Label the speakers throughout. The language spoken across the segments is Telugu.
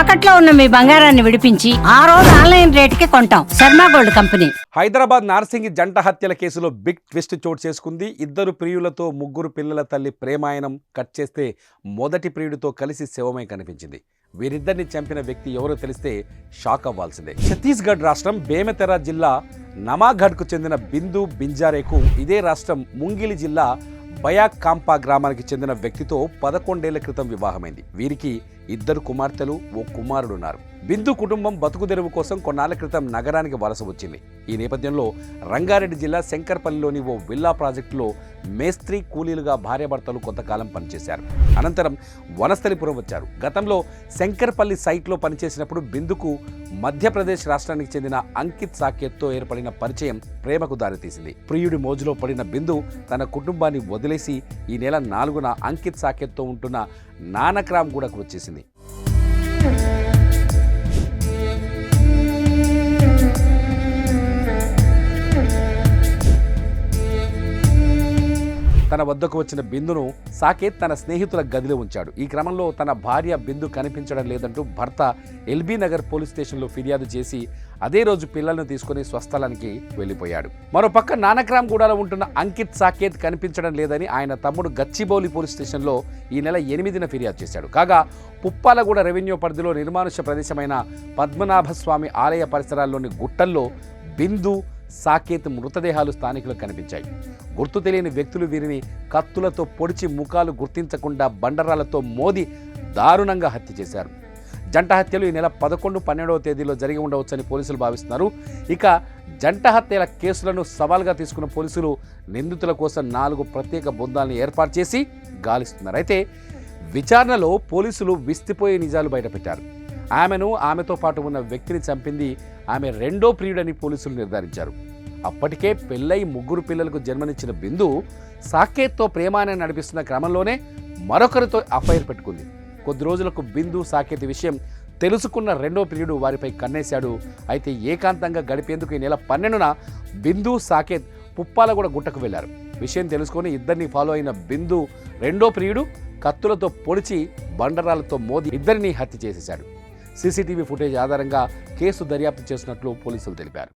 Speaker 1: తాకట్లో ఉన్న మీ బంగారాన్ని విడిపించి ఆ రోజు ఆన్లైన్ రేటుకి కొంటాం. Sharma gold company.
Speaker 2: Hyderabad Narsingi జంట హత్యల కేసులో బిగ్ ట్విస్ట్ చోటు చేసుకుంది. ఇద్దరు ప్రియులతో ముగ్గురు పిల్లల తల్లి ప్రేమాయణం కట్ చేస్తే మొదటి ప్రియుడితో కలిసి శవమై కనిపించింది. వీరిద్దరిని చంపిన వ్యక్తి ఎవరో తెలిస్తే షాక్ అవ్వాల్సిందే. ఛత్తీస్గఢ్ రాష్ట్రం బేమెతెరా జిల్లా నమాఘడ్కు చెందిన బిందు బింజారేకు ఇదే రాష్ట్రం ముంగిలి జిల్లా బయాక్ కాంపా గ్రామానికి చెందిన వ్యక్తితో పదకొండేళ్ళ క్రితం వివాహమైంది. వీరికి ఇద్దరు కుమార్తెలు ఓ కుమారుడు ఉన్నారు బిందు కుటుంబం బతుకుదెరువు కోసం కొన్నాళ్ళ క్రితం నగరానికి వలస వచ్చింది. ఈ నేపథ్యంలో రంగారెడ్డి జిల్లా శంకర్పల్లిలోని ఓ విల్లా ప్రాజెక్టులో మేస్త్రి కూలీలుగా భార్యాభర్తలు కొంతకాలం పనిచేశారు. అనంతరం వనస్థలిపురం వచ్చారు గతంలో శంకర్పల్లి సైట్లో పనిచేసినప్పుడు బిందుకు మధ్యప్రదేశ్ రాష్ట్రానికి చెందిన అంకిత్ సాకేత్తో ఏర్పడిన పరిచయం ప్రేమకు దారితీసింది. ప్రియుడి మోజులో పడిన బిందు తన కుటుంబాన్ని వదిలేసి ఈ నెల నాలుగున అంకిత్ సాకేత్తో ఉంటున్న నానక్రామ్ గూడకు వచ్చేసింది. తన వద్దకు వచ్చిన బిందును సాకేత్ తన స్నేహితుల గదిలో ఉంచాడు. ఈ క్రమంలో తన భార్య బిందు కనిపించడం లేదంటూ భర్త ఎల్బీ నగర్ పోలీస్ స్టేషన్లో ఫిర్యాదు చేసి అదే రోజు పిల్లలను తీసుకుని స్వస్థలానికి వెళ్ళిపోయాడు. మరోపక్క నానక్రామ్ గూడలో ఉంటున్న అంకిత్ సాకేత్ కనిపించడం లేదని ఆయన తమ్ముడు గచ్చిబౌలి పోలీస్ స్టేషన్లో ఈ నెల ఎనిమిదిన ఫిర్యాదు చేశాడు. కాగా పుప్పాలగూడ రెవెన్యూ పరిధిలో నిర్మానుష్య ప్రదేశమైన పద్మనాభస్వామి ఆలయ పరిసరాల్లోని గుట్టల్లో బిందు సాకేత్ మృతదేహాలు స్థానికులకు కనిపించాయి. గుర్తు తెలియని వ్యక్తులు వీరిని కత్తులతో పొడిచి ముఖాలు గుర్తించకుండా బండరాలతో మోది దారుణంగా హత్య చేశారు. జంట హత్యలు ఈ నెల పదకొండు పన్నెండవ తేదీలో జరిగి ఉండవచ్చని పోలీసులు భావిస్తున్నారు. ఇక జంట హత్యల కేసులను సవాల్గా తీసుకున్న పోలీసులు నిందితుల కోసం నాలుగు ప్రత్యేక బృందాలను ఏర్పాటు చేసి గాలిస్తున్నారు. అయితే విచారణలో పోలీసులు విస్తిపోయే నిజాలు బయటపెట్టారు. ఆమెను ఆమెతో పాటు ఉన్న వ్యక్తిని చంపింది ఆమె రెండో ప్రియుడని పోలీసులు నిర్ధారించారు. అప్పటికే పెళ్ళై ముగ్గురు పిల్లలకు జన్మనిచ్చిన బిందు సాకేత్తో ప్రేమాన్ని నడిపిస్తున్న క్రమంలోనే మరొకరితో అఫైర్ పెట్టుకుంది. కొద్ది రోజులకు బిందు సాకేత్ విషయం తెలుసుకున్న రెండో ప్రియుడు వారిపై కన్నేశాడు. అయితే ఏకాంతంగా గడిపేందుకు ఈ నెల పన్నెండున బిందు సాకేత్ పుప్పాలగూడ గుట్టకు వెళ్ళారు. విషయం తెలుసుకొని ఇద్దరిని ఫాలో అయిన బిందు రెండో ప్రియుడు కత్తులతో పొడిచి బండరాలతో మోది ఇద్దరిని హత్య చేసేశాడు. సీసీటీవీ ఫుటేజ్ ఆధారంగా కేసు దర్యాప్తు చేసినట్లు పోలీసులు తెలిపారు.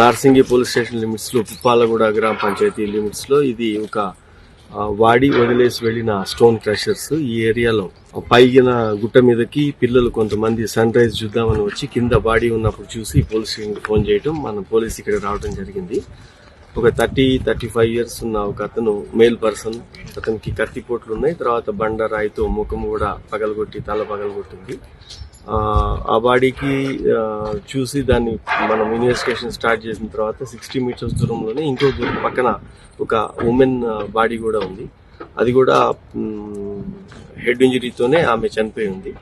Speaker 3: నార్సింగి పోలీస్ స్టేషన్ లిమిట్స్లో పుప్పాలగూడ గ్రామ పంచాయతీ లిమిట్స్లో ఇది ఒక వాడి వదిలేసి వెళ్ళిన స్టోన్ క్రషర్స్ ఈ ఏరియాలో. పైగిన గుట్ట మీదకి పిల్లలు కొంతమంది సన్ రైజ్ చూద్దామని వచ్చి కింద బాడీ ఉన్నప్పుడు చూసి పోలీస్ స్టేషన్కి ఫోన్ చేయటం మన పోలీస్ ఇక్కడ రావడం జరిగింది. ఒక థర్టీ థర్టీ ఫైవ్ ఇయర్స్ ఉన్న ఒక అతను మేల్ పర్సన్ అతనికి కత్తిపోట్లు ఉన్నాయి తర్వాత బండ రాయితో ముఖం కూడా పగలగొట్టి తల పగలగొట్టింది. ఆ, బాడీకి చూసి దాన్ని మనం ఇన్వెస్టిగేషన్ స్టార్ట్ చేసిన తర్వాత సిక్స్టీ మీటర్స్ దూరంలోనే ఇంకో దూరం పక్కన ఒక ఉమెన్ బాడీ కూడా ఉంది. అది కూడా హెడ్ ఇంజరీతోనే ఆమె చనిపోయి ఉంది.